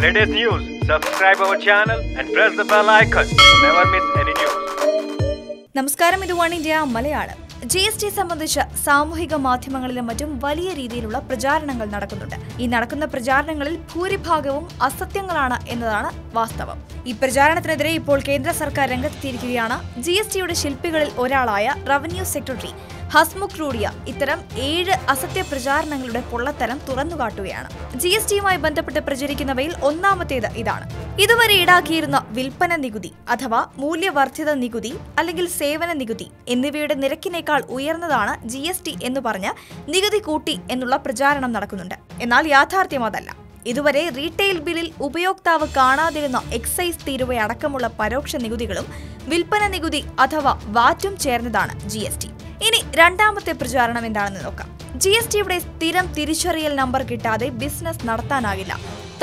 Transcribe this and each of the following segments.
Latest news, subscribe our channel and press the bell icon. Never miss any news. നമസ്കാരം ഇത് one India Malayalam G S T സംബന്ധിച്ച് സാമൂഹിക മാധ്യമങ്ങളിലും മറ്റും വലിയ രീതിയിലുള്ള പ്രചാരണങ്ങൾ നടക്കുന്നുണ്ട് ഈ നടക്കുന്ന പ്രചാരണങ്ങളിൽ ഭൂരിഭാഗവും അസത്യങ്ങളാണ് എന്നതാണ് വാസ്തവം ഈ പ്രചാരണത്തിനെതിരെ ഇപ്പോൾ കേന്ദ്ര സർക്കാർ രംഗത്തെത്തിയിരിക്കുകയാണ് ജി എസ് ടിയുടെ ശില്പികളിൽ ഒരാളായ റവന്യൂ സെക്രട്ടറി ഹസ്മുഖ് റൂഡിയ ഇത്തരം ഏഴ് അസത്യ പ്രചാരണങ്ങളുടെ പൊള്ളത്തരം തുറന്നുകാട്ടുകയാണ്. ജി എസ് ടിയുമായി ബന്ധപ്പെട്ട് പ്രചരിക്കുന്നവയിൽ ഒന്നാമത്തേത് ഇതാണ്. ഇതുവരെ ഈടാക്കിയിരുന്ന വിൽപ്പന നികുതി അഥവാ മൂല്യവർദ്ധിത നികുതി അല്ലെങ്കിൽ സേവന നികുതി എന്നിവയുടെ നിരക്കിനേക്കാൾ ഉയർന്നതാണ് ജി എസ് ടി എന്ന് പറഞ്ഞ് നികുതി കൂട്ടി എന്നുള്ള പ്രചാരണം നടക്കുന്നുണ്ട്. എന്നാൽ യാഥാർത്ഥ്യം അതല്ല. ഇതുവരെ റീറ്റെയിൽ ബില്ലിൽ ഉപയോക്താവ് കാണാതിരുന്ന എക്സൈസ് തീരുവയടക്കമുള്ള പരോക്ഷ നികുതികളും വിൽപ്പന നികുതി അഥവാ വാറ്റും ചേർന്നതാണ് ജി ഇനി രണ്ടാമത്തെ പ്രചാരണം എന്താണെന്ന് നോക്കാം. ജി എസ് ടിയുടെ സ്ഥിരം തിരിച്ചറിയൽ നമ്പർ കിട്ടാതെ ബിസിനസ് നടത്താനാകില്ല.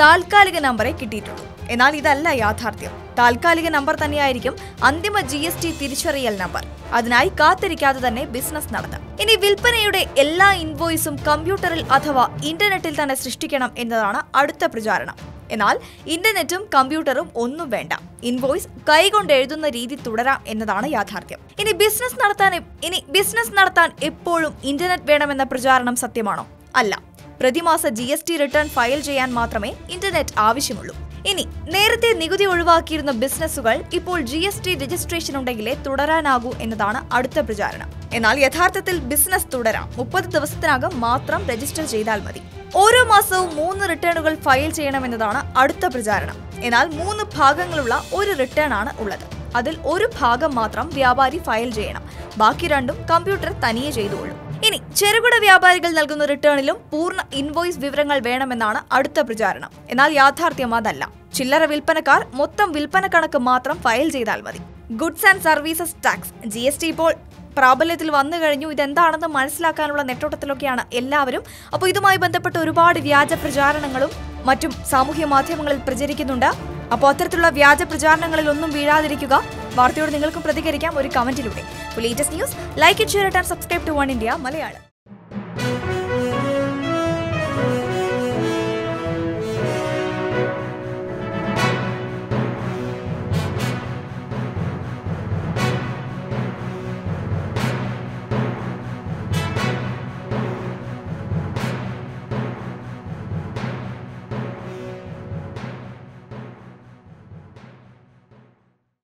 താൽക്കാലിക നമ്പറേ കിട്ടിയിട്ടുള്ളൂ. എന്നാൽ ഇതല്ല യാഥാർത്ഥ്യം. താൽക്കാലിക നമ്പർ തന്നെയായിരിക്കും അന്തിമ ജി എസ് ടി തിരിച്ചറിയൽ നമ്പർ. അതിനായി കാത്തിരിക്കാതെ തന്നെ ബിസിനസ് നടത്താം. ഇനി വിൽപ്പനയുടെ എല്ലാ ഇൻവോയ്സും കമ്പ്യൂട്ടറിൽ അഥവാ ഇന്റർനെറ്റിൽ തന്നെ സൃഷ്ടിക്കണം എന്നതാണ് അടുത്ത പ്രചാരണം. എന്നാൽ ഇന്റർനെറ്റും കമ്പ്യൂട്ടറും ഒന്നും വേണ്ട. ഇൻവോയ്സ് കൈകൊണ്ട് എഴുതുന്ന രീതി തുടരാം എന്നതാണ് യാഥാർത്ഥ്യം. ഇനി ബിസിനസ് നടത്താൻ ഇനി ബിസിനസ് നടത്താൻ എപ്പോഴും ഇന്റർനെറ്റ് വേണമെന്ന പ്രചാരണം സത്യമാണോ? അല്ല. പ്രതിമാസ G S T return file ചെയ്യാൻ മാത്രമേ ഇന്റർനെറ്റ് ആവശ്യമുള്ളൂ. ഇനി നേരത്തെ നികുതി ഒഴിവാക്കിയിരുന്ന ബിസിനസ്സുകൾ ഇപ്പോൾ ജി എസ് ടി രജിസ്ട്രേഷൻ ഉണ്ടെങ്കിലേ തുടരാനാകൂ എന്നതാണ് അടുത്ത പ്രചാരണം. എന്നാൽ യഥാർത്ഥത്തിൽ ബിസിനസ് തുടരാം. മുപ്പത് ദിവസത്തിനകം മാത്രം രജിസ്റ്റർ ചെയ്താൽ മതി. ഓരോ മാസവും മൂന്ന് റിട്ടേണുകൾ ഫയൽ ചെയ്യണമെന്നതാണ് അടുത്ത പ്രചാരണം. എന്നാൽ മൂന്ന് ഭാഗങ്ങളുള്ള ഒരു റിട്ടേൺ ആണ് ഉള്ളത്. അതിൽ ഒരു ഭാഗം മാത്രം വ്യാപാരി ഫയൽ ചെയ്യണം. ബാക്കി രണ്ടും കമ്പ്യൂട്ടർ തനിയെ ചെയ്തുകൊള്ളും. ഇനി ചെറുകിട വ്യാപാരികൾ നൽകുന്ന റിട്ടേണിലും പൂർണ ഇൻവോയ്സ് വിവരങ്ങൾ വേണമെന്നാണ് അടുത്ത പ്രചാരണം. എന്നാൽ യാഥാർത്ഥ്യം അതല്ല. ചില്ലറ വിൽപ്പനക്കാർ മൊത്തം വിൽപ്പന കണക്ക് മാത്രം ഫയൽ ചെയ്താൽ മതി. Goods and services tax. G S T ഇപ്പോൾ പ്രാബല്യത്തിൽ വന്നു കഴിഞ്ഞു. ഇതെന്താണെന്ന് മനസ്സിലാക്കാനുള്ള നെട്ടോട്ടത്തിലൊക്കെയാണ് എല്ലാവരും. അപ്പോൾ ഇതുമായി ബന്ധപ്പെട്ട് ഒരുപാട് വ്യാജ പ്രചാരണങ്ങളും മറ്റും സാമൂഹ്യ മാധ്യമങ്ങളിൽ പ്രചരിക്കുന്നുണ്ട്. അപ്പോൾ അത്തരത്തിലുള്ള വ്യാജ പ്രചാരണങ്ങളിൽ ഒന്നും വീഴാതിരിക്കുക. വാർത്തയോട് നിങ്ങൾക്കും പ്രതികരിക്കാം ഒരു കമന്റിലൂടെ. Latest news like it share and subscribe to one India Malayalam